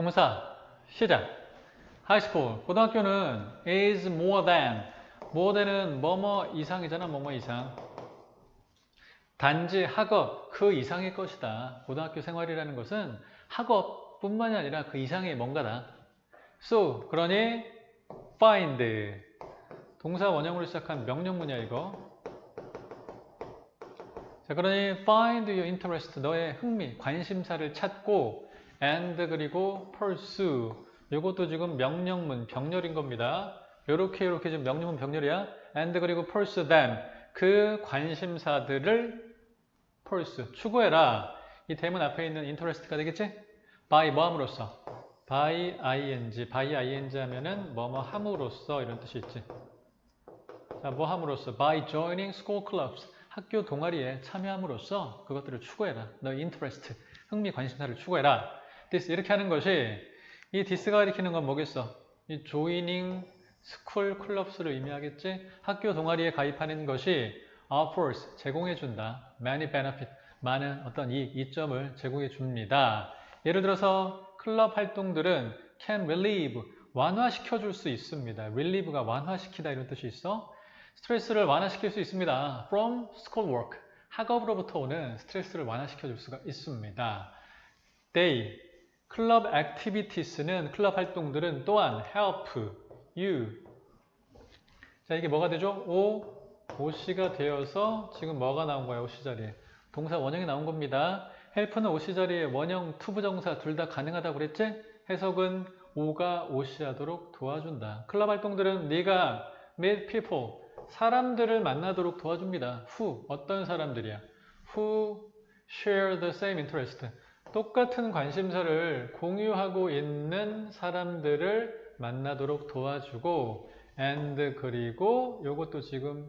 동사 시작. high 고등학교는 is more than more 뭐뭐 이상이잖아 뭐뭐 이상. 단지 학업 그 이상의 것이다. 고등학교 생활이라는 것은 학업뿐만이 아니라 그 이상의 뭔가다. So 그러니 find 동사 원형으로 시작한 명령문이야 이거. 자 그러니 find your interest 너의 흥미 관심사를 찾고 and 그리고 pursue 이것도 지금 명령문 병렬인 겁니다. 요렇게 요렇게 지금 명령문 병렬이야. and 그리고 pursue them 그 관심사들을 pursue 추구해라. 이 대문 앞에 있는 interest가 되겠지? by 뭐함으로써 by ing by ing 하면은 뭐뭐 함으로써 이런 뜻이 있지. 자, 뭐 함으로써 by joining school clubs 학교 동아리에 참여함으로써 그것들을 추구해라. 너 interest 흥미 관심사를 추구해라. This 이렇게 하는 것이 이 this가 일으키는 건 뭐겠어? 이 joining school clubs를 의미하겠지? 학교 동아리에 가입하는 것이 offers 제공해 준다. many benefit 많은 어떤 이익, 이점을 제공해 줍니다. 예를 들어서 클럽 활동들은 can relieve 완화시켜 줄 수 있습니다. relieve가 완화시키다 이런 뜻이 있어. 스트레스를 완화시킬 수 있습니다. from school work 학업으로부터 오는 스트레스를 완화시켜 줄 수가 있습니다. they 클럽 activities는 클럽 활동들은 또한 help you 자 이게 뭐가 되죠? o OC가 되어서 지금 뭐가 나온 거야 OC 자리에 동사 원형이 나온 겁니다. help는 OC 자리에 원형 투부정사 둘 다 가능하다고 그랬지? 해석은 O가 OC 하도록 도와준다. 클럽 활동들은 네가 meet people 사람들을 만나도록 도와줍니다. who 어떤 사람들이야? who share the same interest 똑같은 관심사를 공유하고 있는 사람들을 만나도록 도와주고 and 그리고 이것도 지금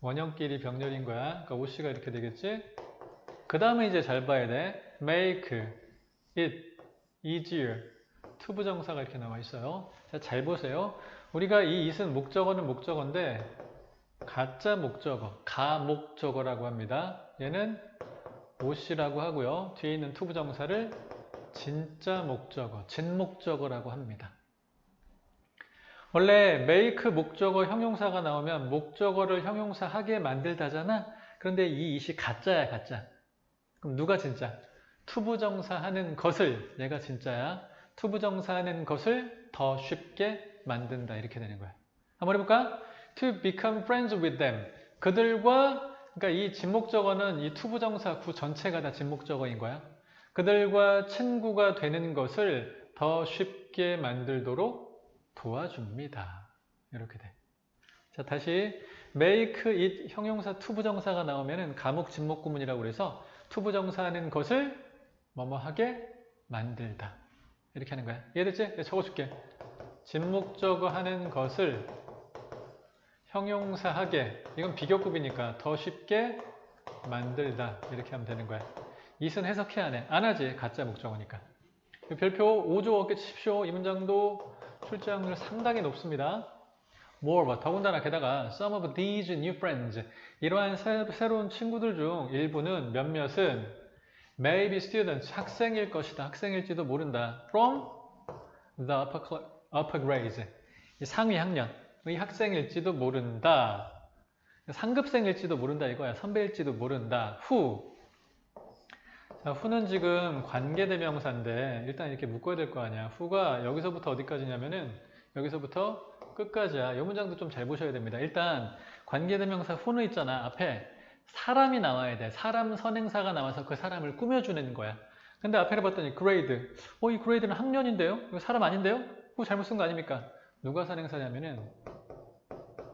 원형끼리 병렬인 거야. 그러니까 OC가 이렇게 되겠지? 그 다음에 이제 잘 봐야 돼. make it easier. 투부정사가 이렇게 나와 있어요. 자, 잘 보세요. 우리가 이 it은 목적어는 목적어인데 가짜 목적어, 가목적어라고 합니다. 얘는 OC라고 하고요. 뒤에 있는 투부정사를 진짜 목적어, 진목적어라고 합니다. 원래 make 목적어 형용사가 나오면 목적어를 형용사하게 만들다잖아. 그런데 이 it이 가짜야, 가짜. 그럼 누가 진짜? 투부정사 하는 것을 얘가 진짜야. 투부정사 하는 것을 더 쉽게 만든다. 이렇게 되는 거야. 한번 해볼까? To become friends with them. 그들과 그러니까 이 진목적어는 이 투부정사 구 전체가 다 진목적어인 거야. 그들과 친구가 되는 것을 더 쉽게 만들도록 도와줍니다. 이렇게 돼. 자, 다시 make it 형용사 투부정사가 나오면은 가목 진목 구문이라고 그래서 투부정사하는 것을 뭐뭐하게 만들다. 이렇게 하는 거야. 이해됐지? 적어줄게. 진목적어 하는 것을 형용사하게 이건 비교급이니까 더 쉽게 만들다 이렇게 하면 되는 거야. 이은 해석해야 해. 안 하지. 가짜 목적어니까. 별표 5조 어깨 치십시오. 이 문장도 출제 확률 상당히 높습니다. Moreover, 더군다나 게다가 some of these new friends 이러한 새, 새로운 친구들 중 일부는 몇몇은 maybe students 학생일 것이다. 학생일지도 모른다. From the upper, upper grades 이 상위 학년 이 학생일지도 모른다. 상급생일지도 모른다 이거야. 선배일지도 모른다. who 자, who는 지금 관계대명사인데 일단 이렇게 묶어야 될 거 아니야. who가 여기서부터 어디까지냐면은 여기서부터 끝까지야. 이 문장도 좀 잘 보셔야 됩니다. 일단 관계대명사 who는 있잖아. 앞에 사람이 나와야 돼. 사람 선행사가 나와서 그 사람을 꾸며주는 거야. 근데 앞에를 봤더니 grade. 어, 이 grade는 학년인데요? 이거 사람 아닌데요? 그거 잘못 쓴 거 아닙니까? 누가 선행사냐면은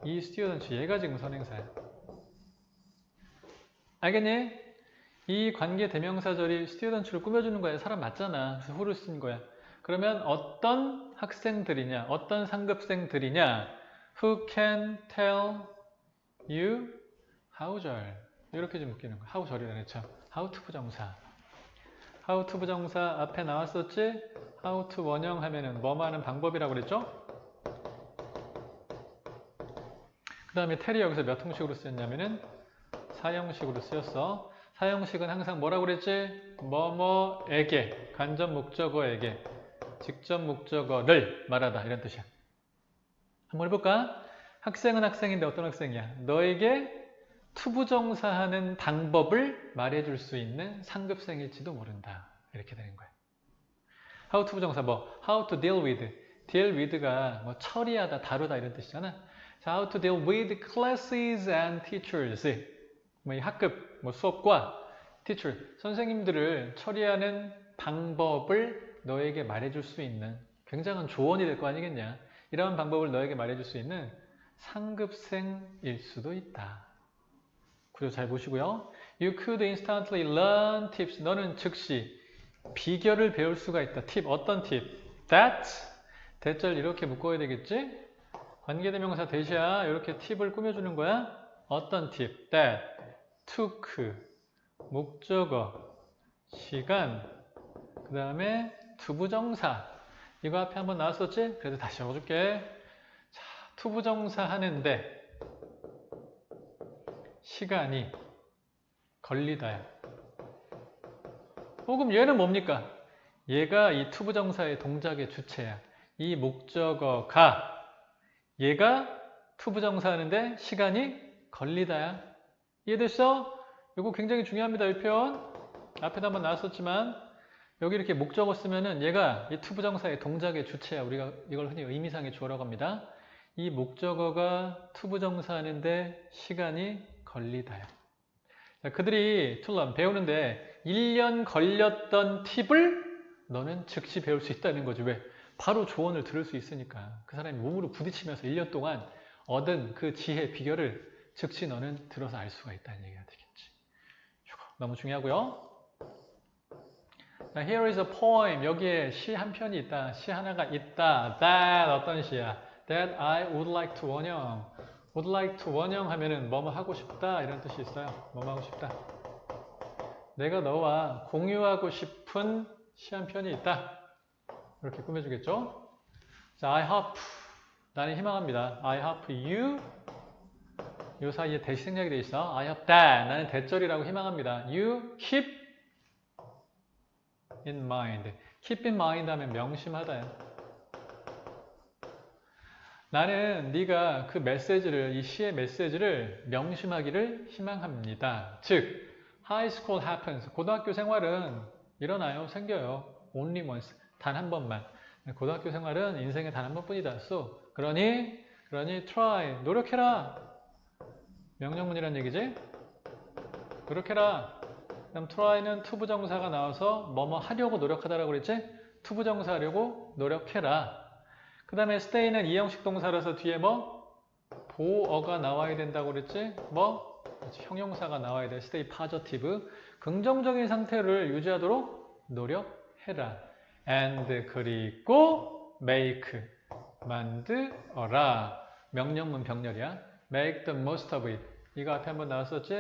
이 student 얘가 지금 선행사야. 알겠니? 이 관계 대명사절이 student를 꾸며주는 거야. 사람 맞잖아. 그래서 who를 쓴 거야. 그러면 어떤 학생들이냐, 어떤 상급생들이냐, who can tell you how 절 이렇게 좀 웃기는 거야. how 절이라 그랬죠. how to 부정사. how to 부정사 앞에 나왔었지? how to 원형 하면은 뭐뭐 하는 방법이라고 그랬죠? 그 다음에 tell이 여기서 몇 형식으로 쓰였냐면은 사형식으로 쓰였어. 사형식은 항상 뭐라고 그랬지? 뭐뭐에게, 간접 목적어에게 직접 목적어를 말하다 이런 뜻이야. 한번 해볼까? 학생은 학생인데 어떤 학생이야? 너에게 투부정사하는 방법을 말해줄 수 있는 상급생일지도 모른다. 이렇게 되는 거야. how 투부정사 뭐 how to deal with, deal with가 뭐 처리하다, 다루다 이런 뜻이잖아. 자, how to deal with classes and teachers. 뭐이 학급, 뭐 수업과 teacher, 선생님들을 처리하는 방법을 너에게 말해줄 수 있는 굉장한 조언이 될 거 아니겠냐. 이러한 방법을 너에게 말해줄 수 있는 상급생일 수도 있다. 구조 잘 보시고요. You could instantly learn tips. 너는 즉시 비결을 배울 수가 있다. 팁, 어떤 팁? That, 대절 이렇게 묶어야 되겠지? 관계대명사 대시야 이렇게 팁을 꾸며주는 거야. 어떤 팁? That, took, 목적어, 시간, 그 다음에 투부정사. 이거 앞에 한번 나왔었지? 그래도 다시 적어줄게. 자, 투부정사 하는데 시간이 걸리다야. 어, 그럼 얘는 뭡니까? 얘가 이 투부정사의 동작의 주체야. 이 목적어가 얘가 투부정사 하는데 시간이 걸리다야. 이해됐어? 이거 굉장히 중요합니다. 이 표현. 앞에도 한번 나왔었지만 여기 이렇게 목적어 쓰면은 얘가 이 투부정사의 동작의 주체야. 우리가 이걸 흔히 의미상의 주어라고 합니다. 이 목적어가 투부정사 하는데 시간이 걸리다요. 자, 그들이 툴럼 배우는데 1년 걸렸던 팁을 너는 즉시 배울 수 있다는 거지. 왜? 바로 조언을 들을 수 있으니까. 그 사람이 몸으로 부딪히면서 1년 동안 얻은 그 지혜, 비결을 즉시 너는 들어서 알 수가 있다는 얘기가 되겠지. 너무 중요하고요. Here is a poem. 여기에 시 한 편이 있다. 시 하나가 있다. That 어떤 시야? That I would like to 원형. would like to 원형 하면은 뭐뭐 하고 싶다 이런 뜻이 있어요. 뭐뭐 하고 싶다. 내가 너와 공유하고 싶은 시 한 편이 있다. 이렇게 꾸며주겠죠? 자, I hope. 나는 희망합니다. I hope you. 요 사이에 대시 생략이 돼 있어. I hope that. 나는 대절이라고 희망합니다. You keep in mind. keep in mind 하면 명심하다요. 나는 네가 그 메시지를 이 시의 메시지를 명심하기를 희망합니다. 즉 high school happens 고등학교 생활은 일어나요, 생겨요. only once 단 한 번만. 고등학교 생활은 인생에 단한 번뿐이다. so 그러니 그러니 try 노력해라. 명령문이란 얘기지? 노력해라. 그럼 try는 투부정사가 나와서 뭐뭐 하려고 노력하다라고 그랬지? 투부정사 하려고 노력해라. 그 다음에 stay는 이형식 동사라서 뒤에 뭐? 보어가 나와야 된다고 그랬지? 뭐? 형용사가 나와야 돼. stay positive. 긍정적인 상태를 유지하도록 노력해라. And 그리고 make 만들어라. 명령문 병렬이야. make the most of it. 이거 앞에 한번 나왔었지?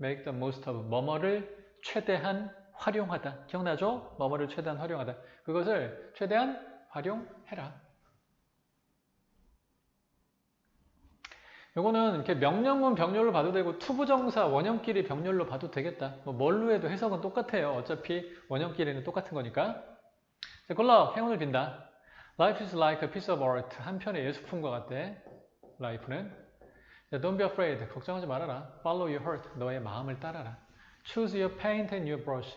make the most of 뭐뭐를 최대한 활용하다. 기억나죠? 뭐뭐를 최대한 활용하다. 그것을 최대한 활용해라. 요거는 이렇게 명령문 병렬로 봐도 되고 투부정사 원형끼리 병렬로 봐도 되겠다. 뭐 뭘로 해도 해석은 똑같아요. 어차피 원형끼리는 똑같은 거니까. 자, 골라 행운을 빈다. Life is like a piece of art. 한 편의 예술품과 같대. Life는. 자, don't be afraid. 걱정하지 말아라. Follow your heart. 너의 마음을 따라라. Choose your paint and your brush.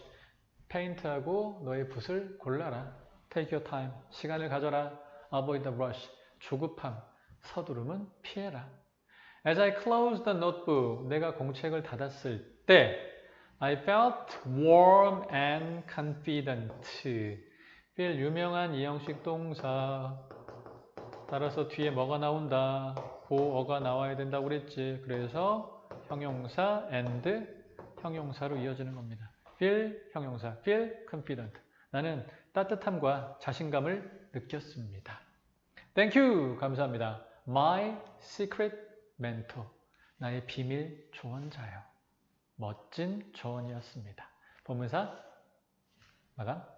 페인트하고 너의 붓을 골라라. Take your time. 시간을 가져라. Avoid the rush. 조급함. 서두름은 피해라. As I closed the notebook, 내가 공책을 닫았을 때, I felt warm and confident. Feel 유명한 이형식 동사. 따라서 뒤에 뭐가 나온다? 보어가 나와야 된다고 그랬지. 그래서 형용사 and 형용사로 이어지는 겁니다. feel 형용사, feel confident. 나는 따뜻함과 자신감을 느꼈습니다. Thank you. 감사합니다. My secret 멘토, 나의 비밀 조언자요. 멋진 조언이었습니다. 본문사 마감.